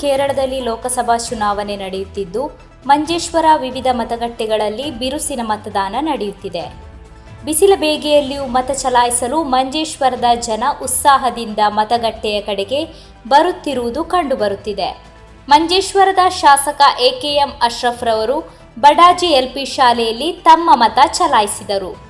ಕೇರಳದಲ್ಲಿ ಲೋಕಸಭಾ ಚುನಾವಣೆ ನಡೆಯುತ್ತಿದ್ದು, ಮಂಜೇಶ್ವರ ವಿವಿಧ ಮತಗಟ್ಟೆಗಳಲ್ಲಿ ಬಿರುಸಿನ ಮತದಾನ ನಡೆಯುತ್ತಿದೆ. ಬಿಸಿಲ ಬೇಗೆಯಲ್ಲಿಯೂ ಮತ ಚಲಾಯಿಸಲು ಮಂಜೇಶ್ವರದ ಜನ ಉತ್ಸಾಹದಿಂದ ಮತಗಟ್ಟೆಯ ಕಡೆಗೆ ಬರುತ್ತಿರುವುದು ಕಂಡುಬರುತ್ತಿದೆ. ಮಂಜೇಶ್ವರದ ಶಾಸಕ ಎಕೆಎಂ ಅಶ್ರಫ್ರವರು ಬಡಾಜಿ ಎಲ್ಪಿ ಶಾಲೆಯಲ್ಲಿ ತಮ್ಮ ಮತ ಚಲಾಯಿಸಿದರು.